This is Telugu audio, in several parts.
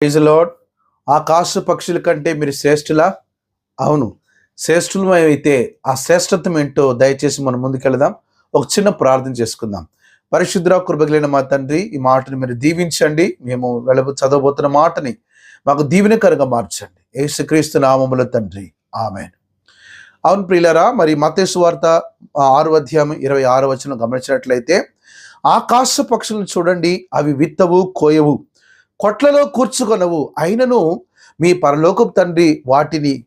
ప్రైజ్ ఆకాశ పక్షుల కంటే మీరు శ్రేష్ఠులా? అవును. శ్రేష్ఠులు అయితే ఆ శ్రేష్ఠత్వం ఏంటో దయచేసి మనం ముందుకెళదాం. ఒక చిన్న ప్రార్థన చేసుకుందాం. పరిశుద్ర కృపగలిగిన మా తండ్రి ఈ మాటని మీరు దీవించండి. మేము వెళ్ళబో చదవబోతున్న మాటని మాకు దీవెనకరంగా మార్చండి. యేసుక్రీస్తు నామముల తండ్రి. ఆమె అవును ప్రియులరా మరి మతేసు వార్త ఆరు అధ్యాయం ఇరవై ఆరు వచ్చిన గమనించినట్లయితే ఆకాశ పక్షులను చూడండి. అవి విత్తవు కోయవు. కొట్లలో కూర్చుకొనవు. అయినను మీ పరలోకపు తండ్రి వాటిని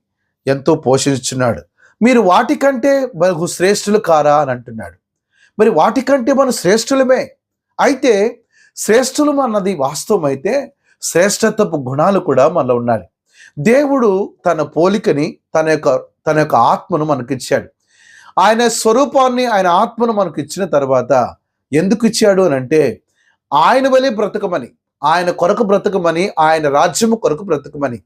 ఎంతో పోషించున్నాడు మీరు వాటికంటే మనకు శ్రేష్ఠులు కారా అని అంటున్నాడు. మరి వాటికంటే మనం శ్రేష్ఠులమే. అయితే శ్రేష్ఠులు అన్నది వాస్తవం అయితే శ్రేష్ఠత్వపు గుణాలు కూడా మనలో ఉండాలి. దేవుడు తన పోలికని తన యొక్క తన యొక్క ఆత్మను మనకి ఇచ్చాడు. ఆయన స్వరూపాన్ని ఆయన ఆత్మను మనకు ఇచ్చిన తర్వాత ఎందుకు ఇచ్చాడు అని అంటే ఆయన వలె బ్రతకమని. ఆయన కొరకు బ్రతకమని ఆయన రాజ్యము కొరకు బ్రతకమని.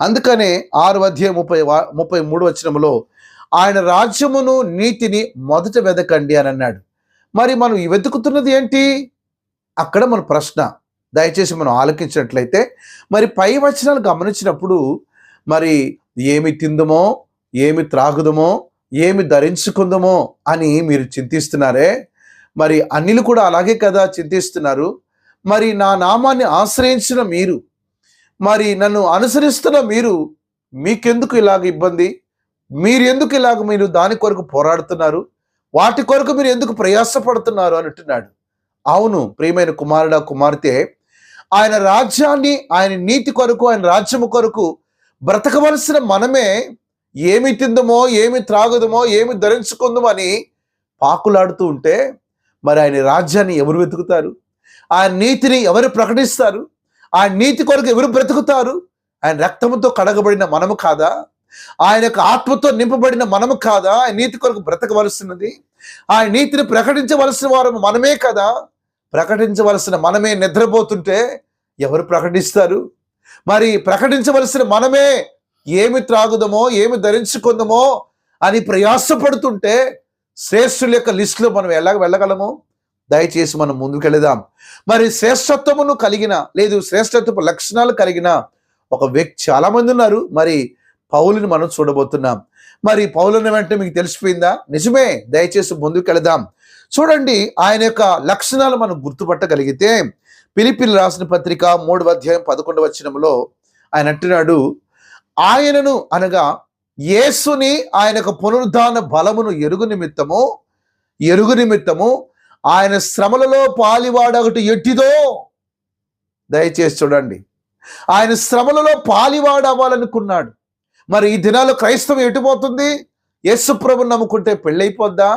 అందుకనే ఆరు అధ్యాయ ముప్పై ముప్పై మూడు వచనములో ఆయన రాజ్యమును నీతిని మొదట వెదకండి అని అన్నాడు. మరి మనం వెతుకుతున్నది ఏంటి? అక్కడ మన ప్రశ్న. దయచేసి మనం ఆలకించినట్లయితే మరి పై వచనాలు గమనించినప్పుడు మరి ఏమి తిందుమో ఏమి త్రాగుదమో ఏమి ధరించుకుందమో అని మీరు చింతిస్తున్నారే? మరి అన్నిలు కూడా అలాగే కదా చింతిస్తున్నారు? మరి నా నామాన్ని ఆశ్రయించిన మీరు మరి నన్ను అనుసరిస్తున్న మీరు మీకెందుకు ఇలాగ ఇబ్బంది? మీరు ఎందుకు ఇలాగ మీరు దాని కొరకు పోరాడుతున్నారు? వాటి కొరకు మీరు ఎందుకు ప్రయాసపడుతున్నారు? అని అంటున్నాడు. అవును ప్రియమైన కుమారుడా కుమార్తె ఆయన రాజ్యాన్ని ఆయన నీతి కొరకు ఆయన రాజ్యము కొరకు బ్రతకవలసిన మనమే ఏమి తిందమో ఏమి త్రాగుదమో ఏమి ధరించుకుందామని అని పాకులాడుతూ ఉంటే మరి ఆయన రాజ్యాన్ని ఎవరు వెతుకుతారు? ఆ నీతిని ఎవరు ప్రకటిస్తారు? ఆ నీతి కొరకు ఎవరు బ్రతుకుతారు? ఆయన రక్తముతో కడగబడిన మనము కాదా? ఆయన యొక్క ఆత్మతో నింపబడిన మనము కాదా? ఆయన నీతి కొరకు బ్రతకవలసినది? ఆ నీతిని ప్రకటించవలసిన వారు మనమే కదా? ప్రకటించవలసిన మనమే నిద్రపోతుంటే ఎవరు ప్రకటిస్తారు? మరి ప్రకటించవలసిన మనమే ఏమి త్రాగుదమో ఏమి ధరించుకుందామో అని ప్రయాసపడుతుంటే శ్రేష్ఠుల యొక్క లిస్టులో మనం ఎలా వెళ్ళగలము? దయచేసి మనం ముందుకెళదాం. మరి శ్రేష్టత్వమును కలిగిన లేదు శ్రేష్టత్వపు లక్షణాలు కలిగిన ఒక వ్యక్తి చాలామంది ఉన్నారు. మరి పౌలుని మనం చూడబోతున్నాం. మరి పౌలుని వెంటనే మీకు తెలిసిపోయిందా? నిజమే దయచేసి ముందుకెళదాం. చూడండి ఆయన యొక్క లక్షణాలు మనం గుర్తుపట్టగలిగితే పిలిపిలి రాసిన పత్రిక మూడవ అధ్యాయం పదకొండవ వచనంలో ఆయన అంటున్నాడు ఆయనను అనగా యేసుని ఆయన యొక్క పునరుద్ధాన బలమును ఎరుగు నిమిత్తము ఎరుగు నిమిత్తము ఆయన శ్రమలలో పాలివాడొకటి ఎట్టిదో దయచేసి చూడండి. ఆయన శ్రమలలో పాలివాడు అవ్వాలనుకున్నాడు మరి ఈ దినాల్లో క్రైస్తవం ఎటుపోతుంది యేసుప్రభు నమ్ముకుంటే పెళ్ళైపోద్దా?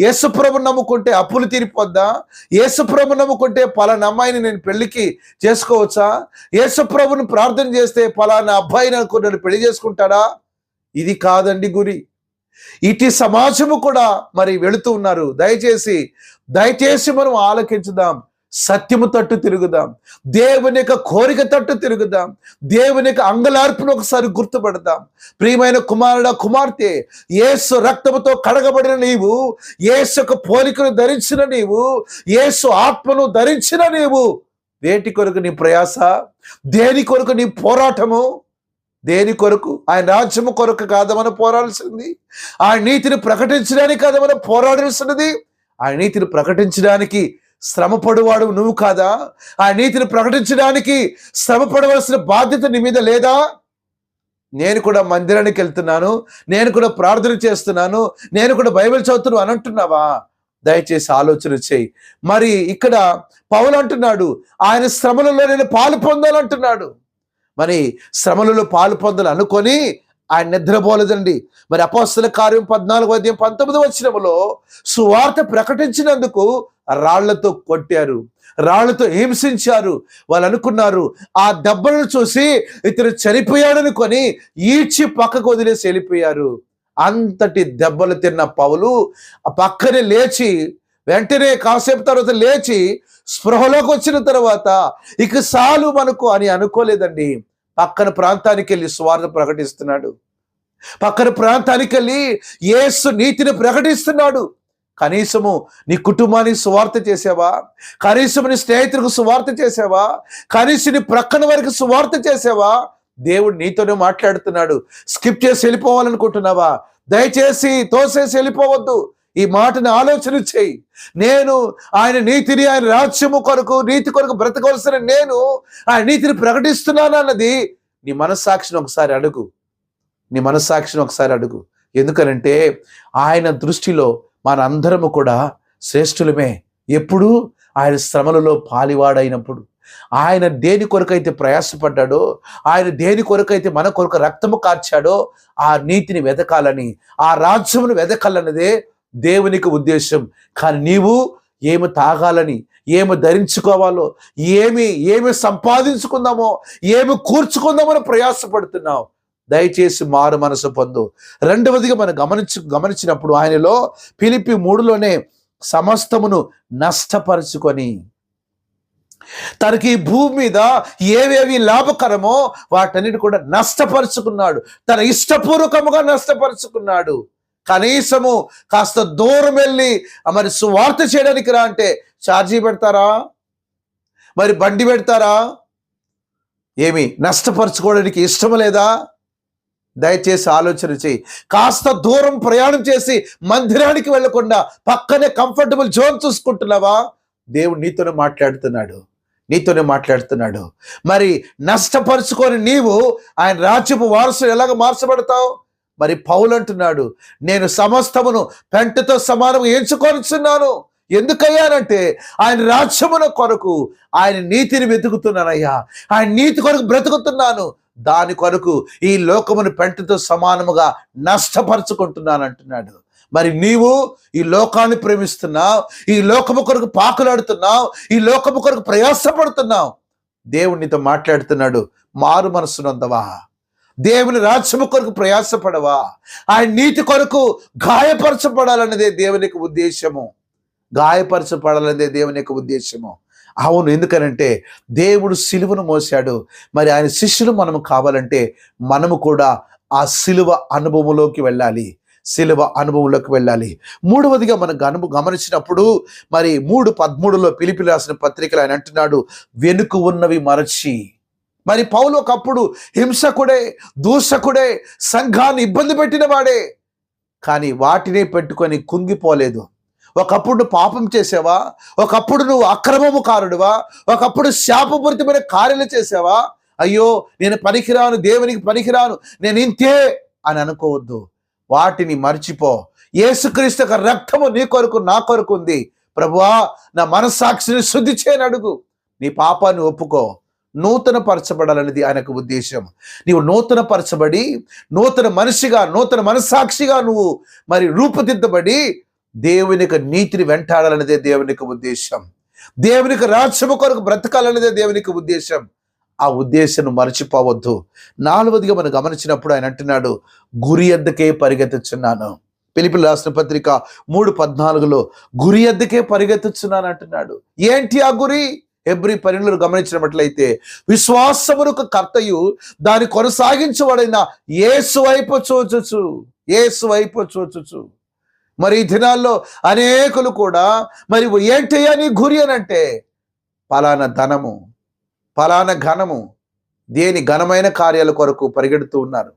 యేసుప్రభు నమ్ముకుంటే అప్పులు తీరిపోద్దా? యేసుప్రభు నమ్ముకుంటే పలానా అమ్మాయిని నేను పెళ్ళికి చేసుకోవచ్చా? యేసుప్రభుని ప్రార్థన చేస్తే పలానా అబ్బాయిని అనుకున్నాను పెళ్ళి చేసుకుంటాడా? ఇది కాదండి గురి. ఇటు సమాజము కూడా మరి వెళుతూ ఉన్నారు. దయచేసి దయచేసి మనం ఆలకించుదాం. సత్యము తట్టు తిరుగుదాం. దేవుని యొక్క కోరిక తట్టు తిరుగుదాం. దేవుని యొక్క అంగలార్పును ఒకసారి గుర్తుపడదాం. ప్రియమైన కుమారుడ కుమార్తె యేసు రక్తముతో కడగబడిన నీవు ఏసు యొక్క పోలికను ధరించిన నీవు యేసు ఆత్మను ధరించిన నీవు వేటి కొరకు నీ ప్రయాస? దేని కొరకు నీ పోరాటము? దేని కొరకు? ఆయన రాజ్యము కొరకు కాదా మనం పోరాడాల్సింది. ఆయన నీతిని ప్రకటించడానికి కాదమని మనం పోరాడాల్సినది. ఆయన నీతిని ప్రకటించడానికి శ్రమపడువాడు నువ్వు కాదా? ఆ నీతిని ప్రకటించడానికి శ్రమపడవలసిన బాధ్యత నీ మీద లేదా? నేను కూడా మందిరానికి వెళ్తున్నాను. నేను కూడా ప్రార్థన చేస్తున్నాను. నేను కూడా బైబిల్ చదువుతున్నాను అని అంటున్నావా? దయచేసి ఆలోచన చేయి. మరి ఇక్కడ పౌలు అంటున్నాడు ఆయన శ్రమలలో నేను పాలు పొందాలంటున్నాడు. మరి శ్రమలలో పాలు పొందాలి అనుకొని ఆయన నిద్రపోలేదండి. మరి అపోస్తుల కార్యం పద్నాలుగు అధ్యాయం పంతొమ్మిది వచ్చినములో సువార్త ప్రకటించినందుకు రాళ్ళతో కొట్టారు. రాళ్ళతో హింసించారు. వాళ్ళు అనుకున్నారు ఆ దెబ్బలను చూసి ఇతను చనిపోయాడనుకొని ఈడ్చి పక్కకు వదిలేసి వెళ్ళిపోయారు. అంతటి దెబ్బలు తిన్న పౌలు ఆ పక్కనే లేచి వెంటనే కాసేపు తర్వాత లేచి స్పృహలోకి వచ్చిన తర్వాత ఇక సాలు మనకు అని అనుకోలేదండి. పక్కన ప్రాంతానికి వెళ్ళి స్వార్థ ప్రకటిస్తున్నాడు. పక్కన ప్రాంతానికి వెళ్ళి ఏసు నీతిని ప్రకటిస్తున్నాడు. కనీసము నీ కుటుంబానికి సువార్త చేసావా? కనీసం నీ స్నేహితులకు సువార్త చేసావా? కనీసం నీ ప్రక్కన వరకు సువార్త చేసావా? దేవుడు నీతోనే మాట్లాడుతున్నాడు. స్కిప్ చేసి వెళ్ళిపోవాలనుకుంటున్నావా? దయచేసి తోసేసి వెళ్ళిపోవద్దు. ఈ మాటని ఆలోచన చేయి. నేను ఆయన నీతిని ఆయన రాజ్యము కొరకు నీతి కొరకు బ్రతకవలసిన నేను ఆయన నీతిని ప్రకటిస్తున్నాను అన్నది నీ మనస్సాక్షిని ఒకసారి అడుగు. నీ మనస్సాక్షిని ఒకసారి అడుగు. ఎందుకనంటే ఆయన దృష్టిలో మనందరము కూడా శ్రేష్ఠులమే. ఎప్పుడు? ఆయన శ్రమలలో పాలివాడైనప్పుడు. ఆయన దేని కొరకైతే ప్రయాసపడ్డాడో ఆయన దేని కొరకైతే మన కొరకు రక్తము కార్చాడో ఆ నీతిని వెతకాలని ఆ రాజ్యమును వెతకాలన్నదే దేవునికి ఉద్దేశం కానీ నీవు ఏమి తాగాలని ఏమి ధరించుకోవాలో ఏమి ఏమి సంపాదించుకుందామో ఏమి కూర్చుకుందామని ప్రయాసపడుతున్నావు. దయచేసి మారు మనసు పొందు. రెండవదిగా మనం గమనించు గమనించినప్పుడు ఆయనలో పిలిపి మూడులోనే సమస్తమును నష్టపరుచుకొని తనకి భూమి మీద ఏవేవి లాభకరమో వాటన్నిటి కూడా నష్టపరుచుకున్నాడు. తన ఇష్టపూర్వకముగా నష్టపరుచుకున్నాడు. కనీసము కాస్త దూరం వెళ్ళి మరి సువార్త చేయడానికి రా అంటే ఛార్జీ పెడతారా? మరి బండి పెడతారా? ఏమి నష్టపరచుకోవడానికి ఇష్టం లేదా? దయచేసి ఆలోచన చేయి. కాస్త దూరం ప్రయాణం చేసి మందిరానికి వెళ్ళకుండా పక్కనే కంఫర్టబుల్ జోన్ చూసుకుంటున్నావా? దేవుడు నీతోనే మాట్లాడుతున్నాడు. నీతోనే మాట్లాడుతున్నాడు. మరి నష్టపరుచుకొని నీవు ఆయన రాజ్యపు వారసులు ఎలాగ మార్చబడతావు? మరి పౌలు అంటున్నాడు నేను సమస్తమును పెంటతో సమానం ఎంచుకొనుచున్నాను. ఎందుకయ్యానంటే ఆయన రాజ్యమున కొరకు ఆయన నీతిని వెతుకుతున్నానయ్యా. ఆయన నీతి కొరకు బ్రతుకుతున్నాను. దాని కొరకు ఈ లోకమును పెంటతో సమానముగా నష్టపరుచుకుంటున్నాను అంటున్నాడు మరి నీవు ఈ లోకాన్ని ప్రేమిస్తున్నావు ఈ లోకము కొరకు పాకులాడుతున్నావు ఈ లోకము కొరకు ప్రయాసపడుతున్నావు. దేవుడు నీతో మాట్లాడుతున్నాడు మారు మనసునందవా దేవుని రాజ్యము కొరకు ప్రయాసపడవా? ఆయన నీతి కొరకు గాయపరచబడాలన్నదే దేవునికి ఉద్దేశము. గాయపరచబడాలన్నదే దేవుని యొక్క ఉద్దేశము. అవును ఎందుకనంటే దేవుడు సిలువను మోసాడు మరి ఆయన శిష్యులు మనము కావాలంటే మనము కూడా ఆ సిలువ అనుభవంలోకి వెళ్ళాలి. సిలువ అనుభవంలోకి వెళ్ళాలి. మూడవదిగా మనం గనుము గమనించినప్పుడు మరి మూడు పదమూడులో పిలిపి రాసిన పత్రికలు ఆయన అంటున్నాడు వెనుక ఉన్నవి మరచి. మరి పౌలు ఒకప్పుడు హింసకుడే దూషకుడే సంఘాన్ని ఇబ్బంది పెట్టిన వాడే. కానీ వాటినే పెట్టుకొని కుంగిపోలేదు. ఒకప్పుడు నువ్వు పాపం చేసావా? ఒకప్పుడు నువ్వు అక్రమము కారుడువా ఒకప్పుడు శాపపూరితమైన కార్యాలు చేసావా? అయ్యో నేను పనికిరాను దేవునికి పనికిరాను నేను ఇంతే అని అనుకోవద్దు. వాటిని మర్చిపో. యేసుక్రీస్తు యొక్క రక్తము నీ కొరకు నా కొరకు ఉంది. ప్రభువా నా మనస్సాక్షిని శుద్ధి చేయని అడుగు నీ పాపాన్ని ఒప్పుకో. నూతన పరచబడాలనేది ఆయనకు ఉద్దేశం నీవు నూతన పరచబడి నూతన మనిషిగా నూతన మనస్సాక్షిగా నువ్వు మరి రూపుదిద్దబడి దేవుని యొక్క నీతిని వెంటాడాలనేదే దేవుని యొక్క ఉద్దేశం దేవుని యొక్క రాజ్యము కొరకు బ్రతకాలనేదే దేవుని యొక్క ఉద్దేశం ఆ ఉద్దేశం మర్చిపోవద్దు. నాలుగవదిగా మనం గమనించినప్పుడు ఆయన అంటున్నాడు గురి ఎద్దకే పరిగెత్తుచున్నాను. పిలిపిలు రాసిన పత్రిక మూడు పద్నాలుగులో గురి ఎద్దకే పరిగెత్తుచున్నాను అంటున్నాడు. ఏంటి ఆ గురి? ఎబ్రి పనులను గమనించినట్లయితే విశ్వాసమునకు కర్తయు దాన్ని కొనసాగించబడిన ఏసు వైపు చూచుచు ఏసు వైపు చూచుచు. మరి ఈ దినాల్లో అనేకులు కూడా మరి ఏంటయ్యా నీ గురి అని అంటే పలానా ధనము పలానా ఘనము దేని ఘనమైన కార్యాల కొరకు పరిగెడుతూ ఉన్నారు.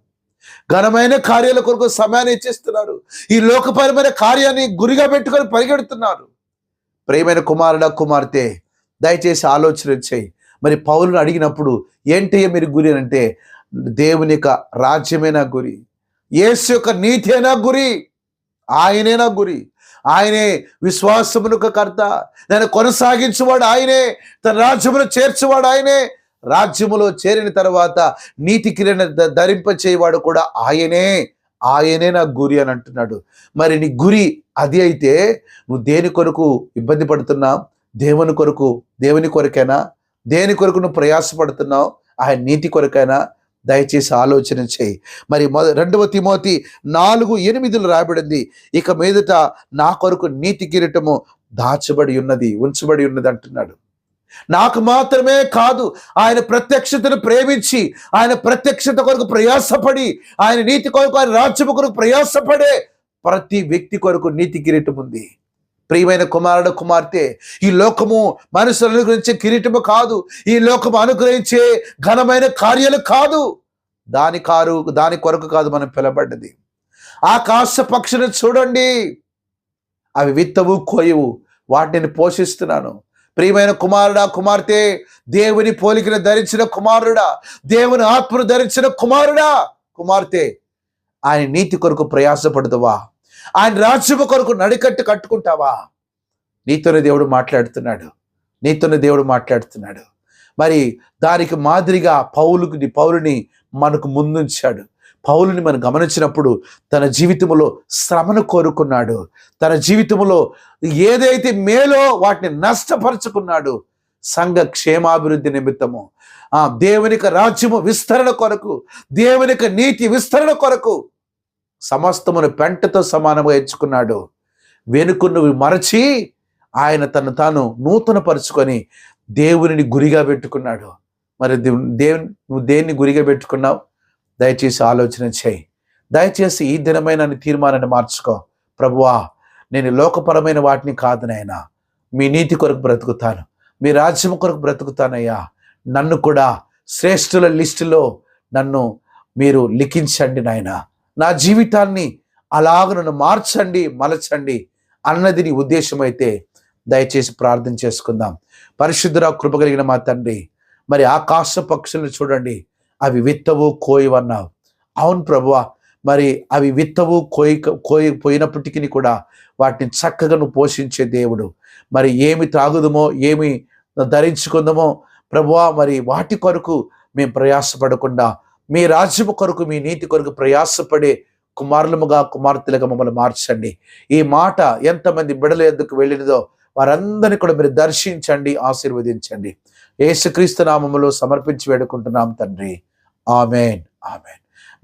ఘనమైన కార్యాల కొరకు సమయాన్ని ఇచ్చేస్తున్నారు. ఈ లోకపరమైన కార్యాన్ని గురిగా పెట్టుకొని పరిగెడుతున్నారు. ప్రేమైన కుమారుడ కుమార్తె దయచేసి ఆలోచన చేయి. మరి పౌరులు అడిగినప్పుడు ఏంటి మీరు గురి అని అంటే దేవుని యొక్క రాజ్యమేనా గురి యేసు యొక్క నీతేనా గురి ఆయనేనా గురి. ఆయనే విశ్వాసమునకు కర్త. దాన్ని కొనసాగించువాడు ఆయనే తన రాజ్యమును చేర్చువాడు ఆయనే. రాజ్యములో చేరిన తర్వాత నీతి కిరణ ధరింప చేయవాడు కూడా ఆయనే ఆయనే నా గురి అని అంటున్నాడు. మరి నీ గురి అది అయితే నువ్వు దేని కొరకు ఇబ్బంది పడుతున్నావు? దేవుని కొరకు దేవుని కొరకైనా దేని కొరకు నువ్వు ప్రయాసపడుతున్నావు ఆయన నీతి కొరకైనా దయచేసి ఆలోచన చేయి. మరి మొద రెండవ తిమోతి నాలుగు ఎనిమిదిలో రాయబడింది ఇక మీదట నా కొరకు నీతి కిరీటము దాచబడి ఉన్నది ఉంచబడి ఉన్నది అంటున్నాడు. నాకు మాత్రమే కాదు ఆయన ప్రత్యక్షతను ప్రేమించి ఆయన ప్రత్యక్షత కొరకు ప్రయాసపడి ఆయన నీతి కొరకు ఆయన రాజ్యము కొరకు ప్రయాసపడే ప్రతి వ్యక్తి కొరకు నీతి కిరీటం ఉంది ప్రియమైన కుమారుడు కుమార్తె ఈ లోకము మనుషులు అనుగ్రహించే కిరీటము కాదు. ఈ లోకము అనుగ్రహించే ఘనమైన కార్యాలు కాదు. దాని కారు దాని కొరకు కాదు మనం పిలబడ్డది. ఆకాశ పక్షులను చూడండి. అవి విత్తవు కోయవు. వాటిని పోషిస్తున్నాను. ప్రియమైన కుమారుడా కుమార్తె దేవుని పోలికను ధరించిన కుమారుడా దేవుని ఆత్మను ధరించిన కుమారుడా కుమార్తె ఆయన నీతి కొరకు ప్రయాసపడుతువా ఆయన రాజ్యము కొరకు నడికట్టు కట్టుకుంటావా? నీతోనే దేవుడు మాట్లాడుతున్నాడు. నీతోనే దేవుడు మాట్లాడుతున్నాడు. మరి దానికి మాదిరిగా పౌలుని పౌలుని మనకు ముందుంచాడు. పౌలుని మనం గమనించినప్పుడు తన జీవితంలో శ్రమను కోరుకున్నాడు. తన జీవితంలో ఏదైతే మేలో వాటిని నష్టపరుచుకున్నాడు సంఘ క్షేమాభివృద్ధి నిమిత్తము ఆ దేవునిక రాజ్యము విస్తరణ కొరకు దేవునిక నీతి విస్తరణ కొరకు సమస్తమును పెంటతో సమానంగా ఎంచుకున్నాడు. వెనుకను మరచి ఆయన తను తాను నూతన పరుచుకొని దేవునిని గురిగా పెట్టుకున్నాడు. మరి దేవు- దేవుని నువ్వు దేన్ని గురిగా పెట్టుకున్నావు? దయచేసి ఆలోచన చేయి. దయచేసి ఈ దినమైన తీర్మానాన్ని మార్చుకో. ప్రభువా నేను లోకపరమైన వాటిని కాదు నాయనా. మీ నీతి కొరకు బ్రతుకుతాను. మీ రాజ్యం కొరకు బ్రతుకుతానయ్యా. నన్ను కూడా శ్రేష్ఠుల లిస్టులో నన్ను మీరు లిఖించండి నాయన. నా జీవితాన్ని అలాగ నన్ను మార్చండి మలచండి అన్నది నీ ఉద్దేశం అయితే దయచేసి ప్రార్థన చేసుకుందాం. పరిశుద్ధురా కృప కలిగిన మా తండ్రి మరి ఆకాశ పక్షులను చూడండి. అవి విత్తవు కోయవన్నావు. అవును ప్రభువా మరి అవి విత్తవు కోయి కోయి పోయినప్పటికీ కూడా వాటిని చక్కగా నువ్వు పోషించే దేవుడు. మరి ఏమి తాగుదమో ఏమి ధరించుకుందామో ప్రభువా మరి వాటి కొరకు మేము ప్రయాసపడకుండా మీ రాజ్యము కొరకు మీ నీతి కొరకు ప్రయాసపడే కుమారులముగా కుమార్తెలుగా మమ్మల్ని మార్చండి. ఈ మాట ఎంతమంది బిడల ఎందుకు వెళ్ళినదో వారందరినీ కూడా మీరు దర్శించండి ఆశీర్వదించండి. యేసుక్రీస్తు నామములో సమర్పించి వేడుకుంటున్నాం తండ్రి. Amen. Amen.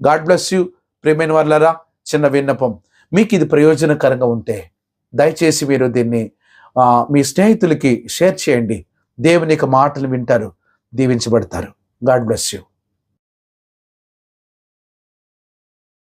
God bless you ప్రేమైన వాళ్ళరా చిన్న విన్నపం. మీకు ఇది ప్రయోజనకరంగా ఉంటే దయచేసి మీరు దీన్ని మీ స్నేహితులకి షేర్ చేయండి. దేవుని యొక్క మాటలు వింటారు దీవించబడతారు. God bless you.